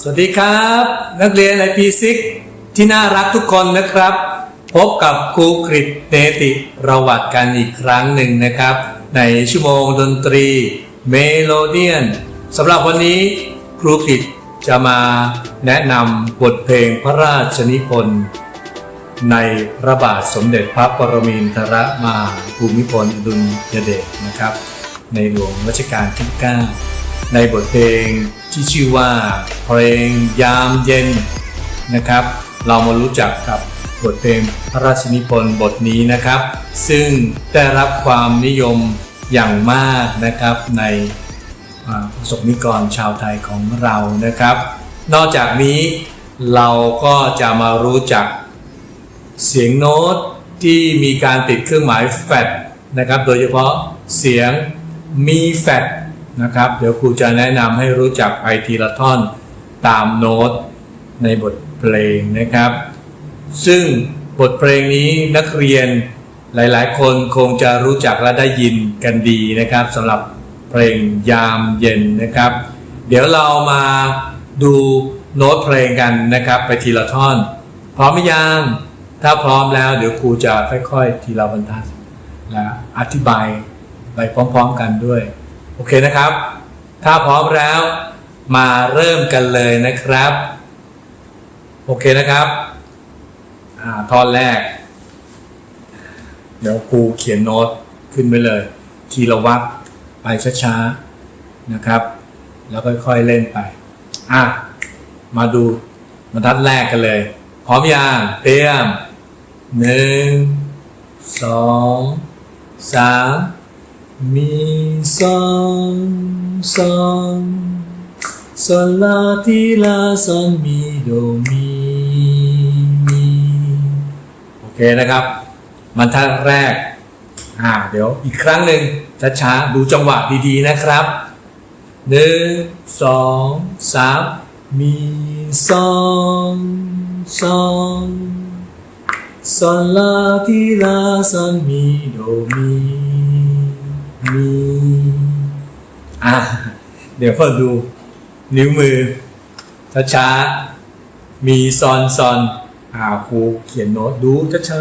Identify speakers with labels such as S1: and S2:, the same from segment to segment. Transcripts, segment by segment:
S1: สวัสดีครับ นักเรียนไอพีซิกที่น่ารักทุกคนนะครับ พบกับครูกริตเนติประวัติกันอีกครั้งหนึ่งนะครับ ในชั่วโมงดนตรีเมโลเดียนสำหรับวันนี้ครูกริตจะมาแนะนำบทเพลงพระราชนิพนธ์ในพระบาทสมเด็จพระปรมินทรมาภูมิพลอดุลยเดชนะครับ ในหลวงรัชกาลที่ 9 ในบทเพลง ที่ชื่อว่าเพลงยามเย็นนะครับ เรามารู้จักกับบทเพลงพระราชนิพนธ์บทนี้นะครับ ซึ่งได้รับความนิยมอย่างมากนะครับในประสบนิกรชาวไทยของเรานะครับ นอกจากนี้เราก็จะมารู้จักเสียงโน้ตที่มีการติดเครื่องหมายแฟดนะครับ โดยเฉพาะเสียงมีแฟด นะครับ เดี๋ยวครูจะแนะนำให้รู้จักไปทีละท่อนตามโน้ตในบทเพลงนะครับ ซึ่งบทเพลงนี้นักเรียนหลายๆ คนคงจะรู้จักและได้ยินกันดีนะครับสำหรับเพลงยามเย็นนะครับ เดี๋ยวเรามาดูโน้ตเพลงกันนะครับ ไปทีละท่อน พร้อมหรือยังถ้าพร้อมแล้วเดี๋ยวครูจะค่อย ๆ ทีละบรรทัดและอธิบายไปพร้อม ๆ กันด้วย โอเคนะครับ ถ้าพร้อมแล้วมาเริ่มกันเลยนะครับ โอเคนะครับอ่าท่อนแรก เดี๋ยวครูเขียนโน้ตขึ้นไปเลย ทีละวักไปช้าๆนะครับ แล้วค่อยๆเล่นไป อะ มาดูบรรทัดแรกกันเลย พร้อมยังเตรียมหนึ่งสองสาม มีซอนซอนซอนลาทีลาซอนมีโดมีมีโอเคนะครับบรรทัดแรกอ่าเดี๋ยวอีกครั้งหนึ่งช้าๆดูจังหวะดีๆนะครับหนึ่งสองสามมีซอนซอนซอนลาทีลาซอนมีโดมี มีอะเดี๋ยวพอดู นิ้วมือช้าๆมีซอนซอนอ่าครูเขียนโน้ตดูช้า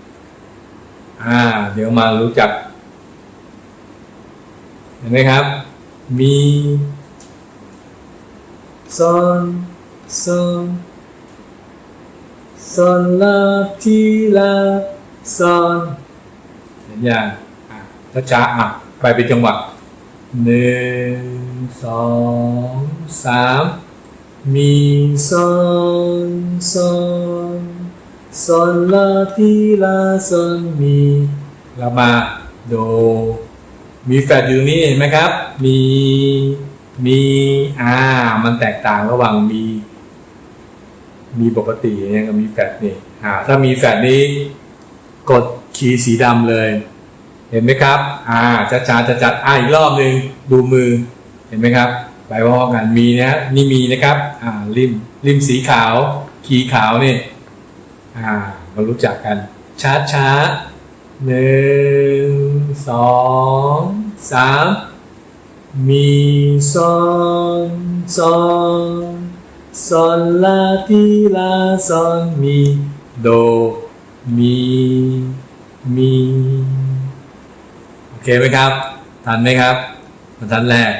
S1: ๆอ่า เดี๋ยวมารู้จัก เห็นไหมครับ มีซอนซอนซอนลาทีลาซอนเห็นยัง ช้าๆอะ ไปเป็นจังหวะหนึ่งสองสามมีซอนซอนซอนลาทีลาซอนมีแล้วมาโด มีแฟดอยู่ตรงนี้เห็นไหมครับ มีมีอ่ามันแตกต่างระหว่างมี มีปกติเนี่ยกับมีแฟดนี่อ่าถ้ามีแฟดนี้ กดคีย์สีดำเลย เห็นไหมครับ อ่าจะจาจะจัดอ่าอีกรอบหนึ่งดูมือ เห็นไหมครับไปพร้อกันมีนะ นี่มีนะครับ อ่าริมริมสีขาวคีขาวนี่ อ่ามารู้จักกัน ช้าช้าๆหนึ่งสองสามมีซอนซอนซอนลาทีลาซอนมีโดมีมี เคไหมครับ ทันไหมครับบรรทัดแรก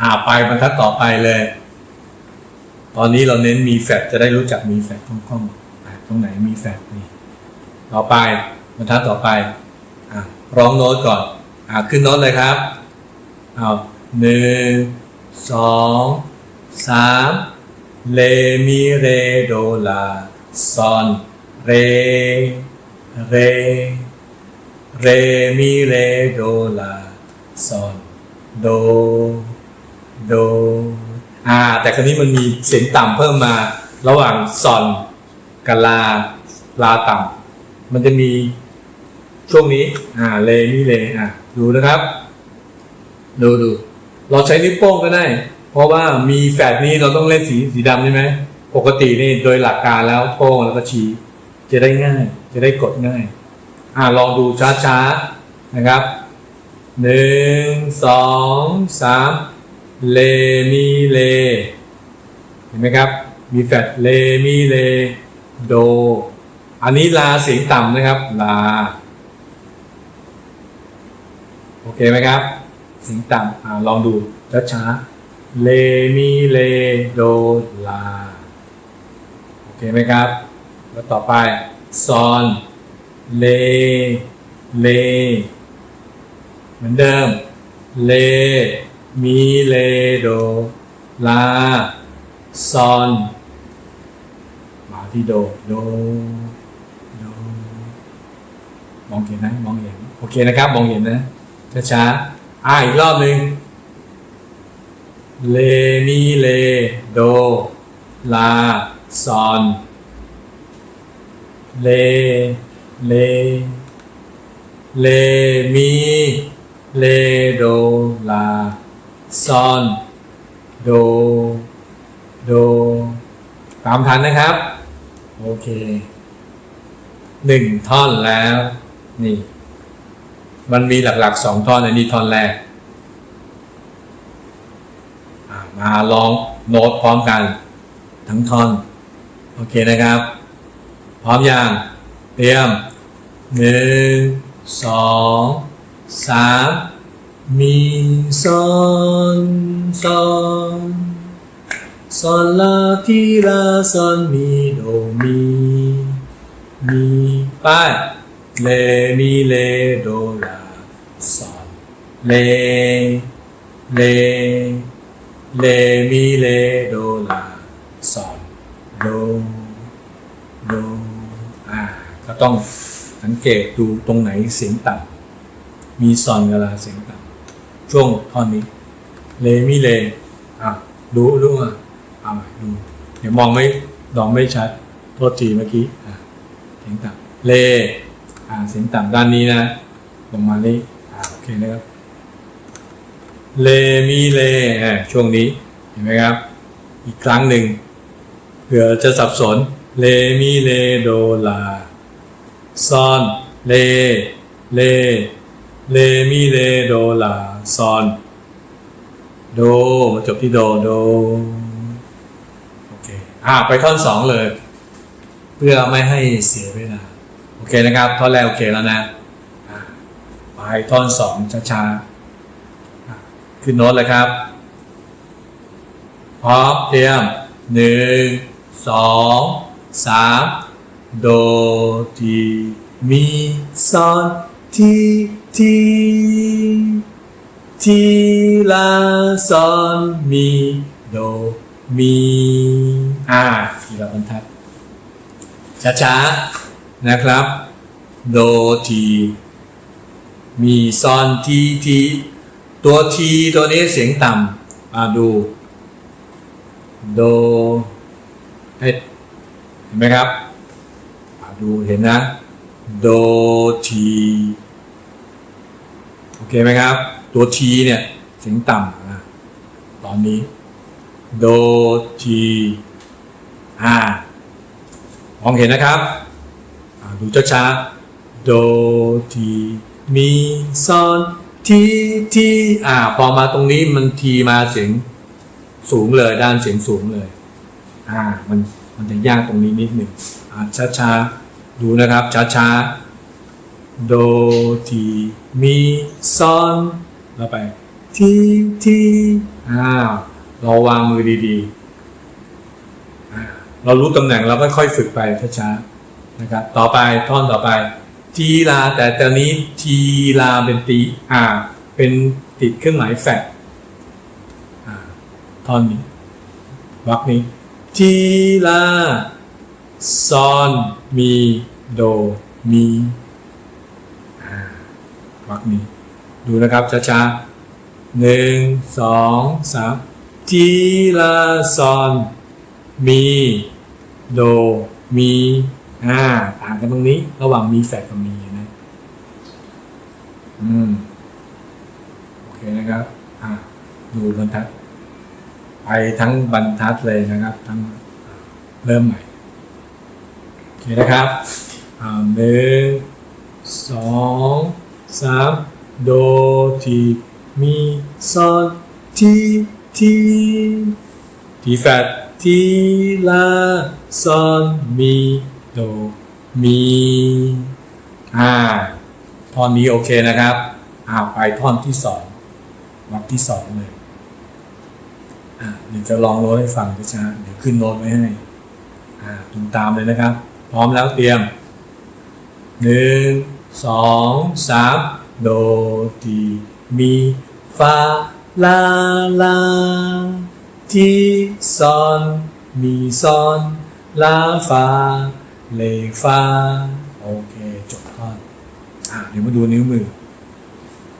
S1: อ่าไปบรรทัดต่อไปเลย ตอนนี้เราเน้นมีแฟดจะได้รู้จักมีแฟดคล่องๆตรงไหนมีแฟดนี่ต่อไปบรรทัดต่อไปอะร้องโน้ตก่อนอะขึ้นโน้ตเลยครับเอาหนึ่งสองสามเลมีเรโดลาซอนเรเร เรมีเรโดลาซอนโดโดอ่าแต่คราวนี้มันมีเสียงต่ำเพิ่มมา ระหว่างซอนกับลาลาต่ำมันจะมีช่วงนี้ อ่าเลนี่เลอ่าดูนะครับ ดูดูเราใช้นิ้วโป้งก็ได้ เพราะว่ามีแฟดนี้เราต้องเล่นสีสีดำใช่ไหมปกตินี่โดยหลักการแล้วโป้งแล้วก็ชี้จะได้ง่าย จะได้กดง่าย อ่าลองดูช้าๆนะครับหนึ่งสองสามเลมีเลเห็นไหมครับ มีแฟดเลมีเลโด อันนี้ลาเสียงต่ำนะครับลาโอเคไหมครับเสียงต่ำอ่าลองดูช้าๆเลมีเลโดลาโอเคไหมครับ แล้วต่อไปซอน เล เล เหมือนเดิม เล มีเลโด ลา ซอน มาที่โด โด โด มองเห็นนะ มองเห็น โอเคนะครับ มองเห็นนะ ช้าๆ อ่าอีกรอบหนึ่งเล มีเล โด ลา ซอน เล เล เลมี เลโดลาซอนโด โด ตามทันนะครับ โอเคหนึ่งท่อนแล้ว นี่ มันมีหลักๆสองท่อนอันนี้ท่อนแรกมาลองโน้ตพร้อมกัน ทั้งท่อน โอเคนะครับ พร้อมอย่างเตรียม หนึ่งสองสามมีซอนซอนซอนลาทีลาซอนมีโดมีมีป้ายเลมีเลโดลาซอนเลเลเลมีเลโดลาซอนโดโดอ่าก็ต้อง สังเกตดูตรงไหนเสียงต่ำมีซอนเวลาเสียงต่ำช่วงท่อนนี้ เลมิเลอะดูดูอะเอาใหม่ดูเดี๋ยวมองไม่มองไม่ชัดโทษทีเมื่อกี้อะเสียงต่ำเลอ่าเสียงต่ำด้านนี้นะลงมานี่อ่าโอเคนะครับเลมิเลอ่าช่วงนี้เห็นไหมครับ อีกครั้งหนึ่งเผื่อจะสับสนเลมีเลโดลา ซอน เล เล เล มีเล โดลา ซอน โด มาจบที่โด โด โอเค อ่า ไปท่อนสองเลย เพื่อไม่ให้เสียเวลา โอเคนะครับ ท่อนแรกโอเคแล้วนะอ่าไปท่อนสองช้าๆ ขึ้นโน้ตเลยครับพร้อมเตรียมหนึ่งสองสาม โดทีมีซอนทีทีทีลาซอนมีโดมีอ่าทีละบรรทัดช้าๆนะครับ โดที มีซอนทีทีตัวทีตัวนี้เสียงต่ำมาดู โดเห็นไหมครับ ดูเห็นนะ โดที โอเคไหมครับ ตัวทีเนี่ยเสียงต่ำนะตอนนี้ โดทีอ่ามองเห็นนะครับ ดูช้าๆโดทีมีซอนทีทีอ่าพอมาตรงนี้มันทีมาเสียงสูงเลยด้านเสียงสูงเลย อ่า มันมันจะยากตรงนี้นิดหนึ่งอ่าช้าๆ ดูนะครับช้าช้าๆ โดทีมีซอนแล้วไปทีทีอ่าเราวางมือดีๆ เรารู้ตำแหน่งเราก็ค่อยฝึกไปช้าๆนะครับต่อไปท่อนต่อไป ทีลา แต่ตอนนี้ทีลาเป็นตีอ่าเป็นติดเครื่องหมายแฟกท่อนนี้วรรคนี้ทีลา ซอนมีโดมีอ่าวรรคนี้ ดูนะครับช้าๆหนึ่งสองสามทีลาซอนมีโดมีอ่าต่างกันตรงนี้ ระหว่างมีแฟกกับมีนะ อืม โอเคนะครับ อ่า ดูบรรทัด ไปทั้งบรรทัดเลยนะครับ ทั้งเริ่มใหม่ อเคนะครับอ่าหนึ่งสองสามโดทีมีซอนทีททีทีแฟดทีลาซอนมีโดมีอ่าท่อนนี้โอเคนะครับอ่าไปท่อนที่สองวักที่สองเลยอ่าเดี๋ยวจะลองโน้ตให้ฟังช้าเดี๋ยวขึ้นโน้ตไว้ให้อ่าดูตามเลยนะครับ พร้อมแล้วเตรียมหนึ่งสองสามโดดีมีฟาลาลาทีซอนมีซอนลาฟาเลฟาโอเค จบท่อนอ่าเดี๋ยวมาดูนิ้วมือ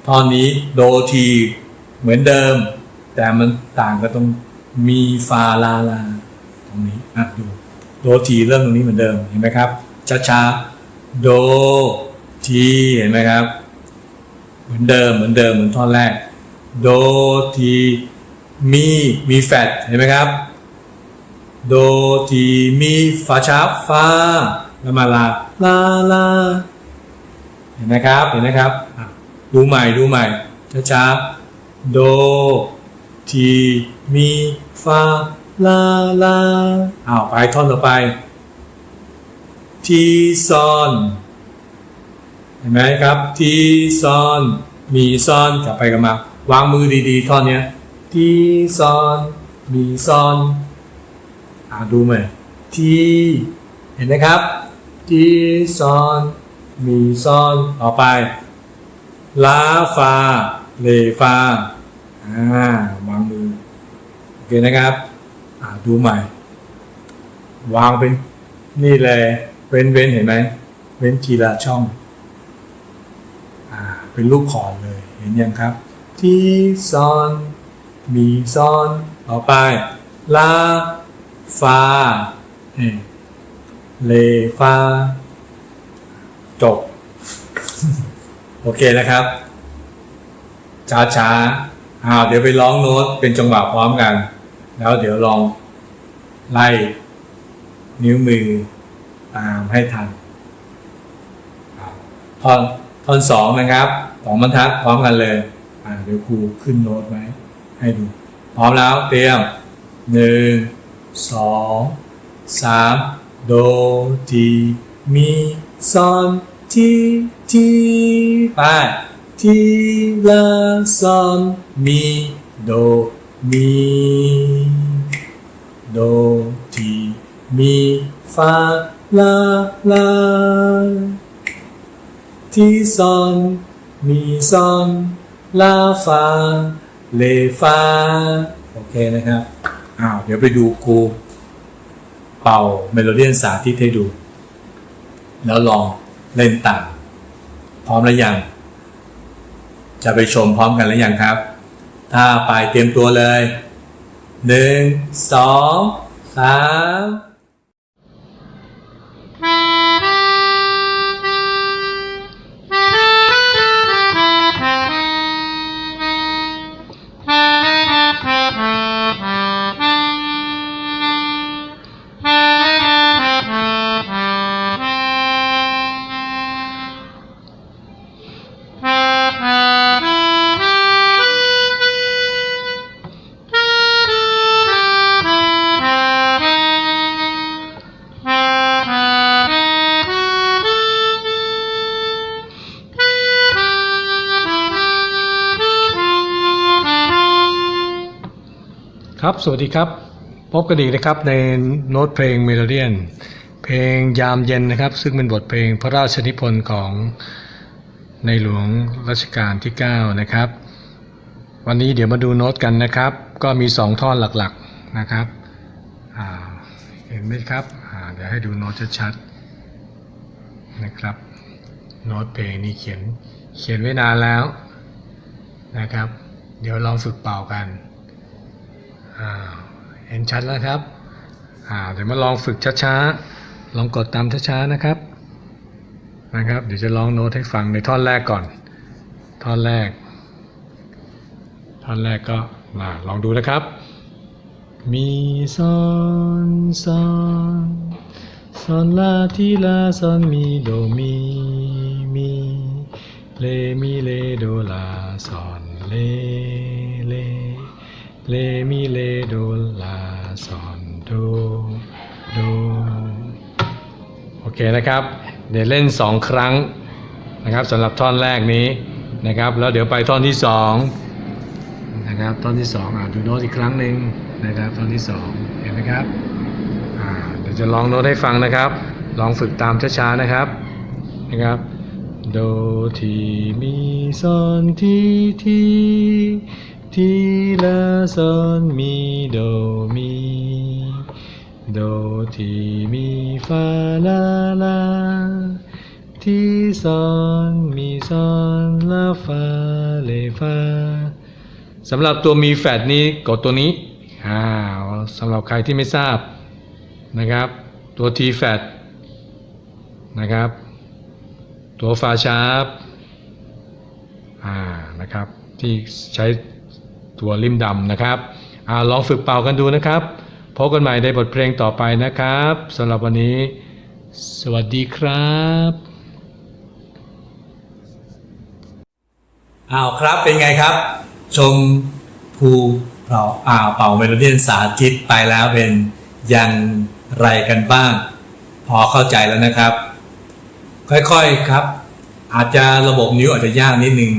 S1: ท่อนนี้โดทีเหมือนเดิม แต่มันต่างกันตรงมีฟาลาลา ตรงนี้อะดู โดทีเริ่มตรงนี้เหมือนเดิมเห็นไหมครับช้าๆโดทีเห็นไหมครับ เหมือนเดิมเหมือนเดิมเหมือนท่อนแรก โดทีมีมีแฟดเห็นไหมครับ โดทีมีฟาชาฟาแล้วมาลาลาลาเห็นไหมครับเห็นไหมครับดูใหม่ดูใหม่ช้าๆโดทีมีฟา ลาลาอ้าวไปท่อนต่อไป ทีซอนเห็นไหมครับ ทีซอน มีซอนกลับไปกลับมา วางมือดีๆท่อนเนี้ย ทีซอน มีซอน อ่าดูไหมทีเห็นไหมครับ ทีซอน มีซอนต่อไปลาฟาเลฟาอ่าวางมือโอเคนะครับ ดูใหม่ วางเป็นนี่เลยเว้นเว้นเห็นไหมเว้นทีละช่องอ่าเป็นลูกคอร์ดเลยเห็นยังครับ ทีซอนมีซอนต่อไปลาฟาเอเลฟาจบ โอเคนะครับ ช้าช้าอ้าวเดี๋ยวไปร้องโน้ตเป็นจังหวะพร้อมกัน แล้วเดี๋ยวลองไล่นิ้วมือตามให้ทันท่อนท่อนสองนะครับสองบรรทัดพร้อมกันเลยอ่าเดี๋ยวครูขึ้นโน้ตไว้ให้ดู พร้อมแล้วเตรียมหนึ่งสองสามโดทีมีซอนทีทีไปทีลาซอนมีโด มีโดทีมีฟาลาลาที่ซอนมีซอนลาฟาเลฟาโอเคนะครับอ้าวเดี๋ยวไปดูครูเป่าเมโลเดียนสาธิตให้ดู แล้วลองเล่นตามพร้อมแล้วยัง จะไปชมพร้อมกันแล้วยังครับ ถ้าไปเตรียมตัวเลยหนึ่งสองสาม
S2: สวัสดีครับ พบกันอีกนะครับในโน้ตเพลงเมโลเดียน เพลงยามเย็นนะครับ ซึ่งเป็นบทเพลงพระราชนิพนธ์ของในหลวงรัชกาลที่ 9 นะครับ วันนี้เดี๋ยวมาดูโน้ตกันนะครับ ก็มี 2 ท่อนหลักๆนะครับเห็นไหมครับเดี๋ยวให้ดูโน้ตชัดๆนะครับ โน้ตเพลงนี้เขียนเขียนไว้นานแล้วนะครับ เดี๋ยวลองฝึกเป่ากัน อ่าเห็นชัดแล้วครับอ่าเดี๋ยวมาลองฝึกช้าๆ ลองกดตามช้าๆนะครับ นะครับ เดี๋ยวจะลองโน้ตให้ฟังในท่อนแรกก่อน ท่อนแรก ท่อนแรกก็มาลองดูนะครับ มีซอนซอนซอนลาทีลาซอนมีโดมีมีเลมีเลโดลาซอนเล เลมิเลโดลาซอนโดโดโอเคนะครับ เดี๋ยวเล่นสองครั้งนะครับสำหรับท่อนแรกนี้นะครับ แล้วเดี๋ยวไปท่อนที่สองนะครับท่อนที่สองอ่าดูโน้ตอีกครั้งหนึ่งนะครับท่อนที่สองเห็นไหมครับอ่าเดี๋ยวจะลองโน้ตให้ฟังนะครับ ลองฝึกตามช้าๆนะครับนะครับโดทีมีซอนทีที ทีลาซอนมีโดมีโดทีมีฟาลาลาทีซอนมีซอนลาฟาเลฟาสำหรับตัวมีแฟดนี้กดตัวนี้อ้าวสำหรับใครที่ไม่ทราบนะครับ ตัวทีแฟดนะครับ ตัวฟาชาร์ปอ่านะครับ ที่ใช้ ตัวริมดำนะครับอลองฝึกเป่ากันดูนะครับพบกันใหม่ในบทเพลงต่อไปนะครับสำหรับวันนี้ สวัสดีครับ
S1: อ้าวครับเป็นไงครับ ชมภูเป่าอ่าวเป่าเมโลเดียนสาธิตไปแล้วเป็นอยังไรกันบ้าง พอเข้าใจแล้วนะครับ ค่อยๆครับ อาจจะระบบนิ้วอาจจะยากนิดนึง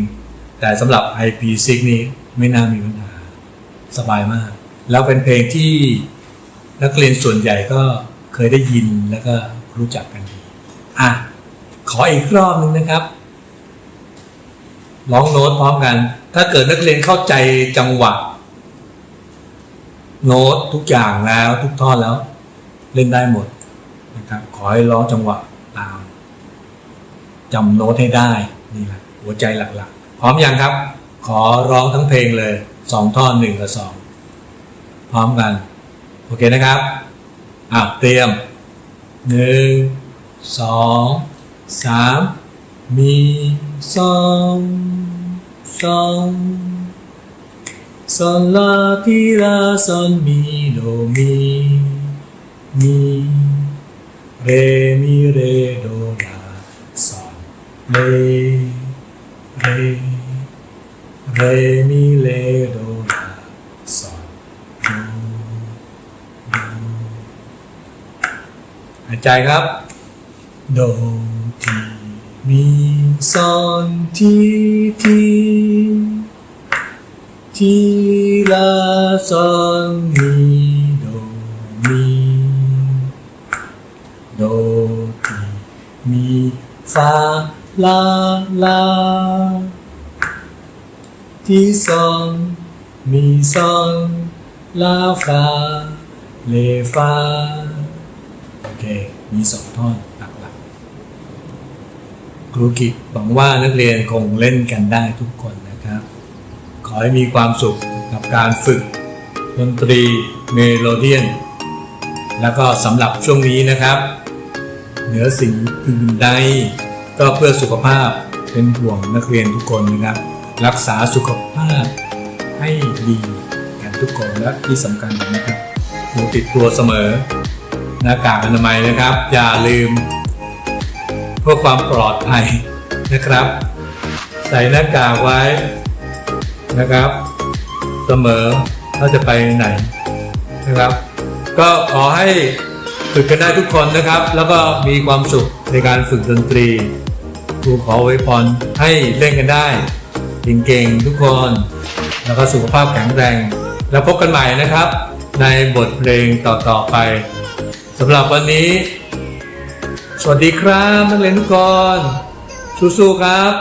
S1: แต่สำหรับ IP6 นี้ ไม่น่ามีปัญหาสบายมาก แล้วเป็นเพลงที่นักเรียนส่วนใหญ่ก็เคยได้ยินแล้วก็รู้จักกันดีอะขออีกรอบหนึ่งนะครับร้องโน้ตพร้อมกัน ถ้าเกิดนักเรียนเข้าใจจังหวะ โน้ตทุกอย่างแล้วทุกท่อนแล้ว เล่นได้หมดนะครับขอให้ร้องจังหวะตามจำโน้ตให้ได้นี่แหละหัวใจหลักๆ พร้อมยังครับ ขอร้องทั้งเพลงเลยสองท่อนหนึ่งกับสองพร้อมกัน โอเคนะครับอะเตรียมหนึ่งสองสามมีสองสองซอนลาทีลาซอนมีโดมีมีเรมีเรโดลาซอนเลเร เรมีเลโดลาซอนหายใจครับ โดทีมีซอนทีทีทีลาซอนมีโดมีโดทีมีฟาลาลา ทีซอนมีซอนลาฟาเลฟาโอเค มีสองท่อนหลักๆครูกิจหวังว่านักเรียนคงเล่นกันได้ทุกคนนะครับ ขอให้มีความสุขกับการฝึกดนตรีเมโลเดียน แล้วก็สำหรับช่วงนี้นะครับ เหนือสิ่งอื่นใดก็เพื่อสุขภาพเป็นห่วงนักเรียนทุกคนนะครับ รักษาสุขภาพให้ดีกันทุกคนและที่สำคัญนะครับหนูติดตัวเสมอหน้ากากอนามัยนะครับ อย่าลืม เพื่อความปลอดภัยนะครับ ใส่หน้ากากไว้นะครับ เสมอถ้าจะไปไหนนะครับ ก็ขอให้ฝึกกันได้ทุกคนนะครับ แล้วก็มีความสุขในการฝึกดนตรีครูขอไว้พรให้เล่นกันได้ เก่งๆทุกคน แล้วก็สุขภาพแข็งแรง แล้วพบกันใหม่นะครับ ในบทเพลงต่อๆไปสำหรับวันนี้ สวัสดีครับนักเรียนทุกคนสู้ๆครับ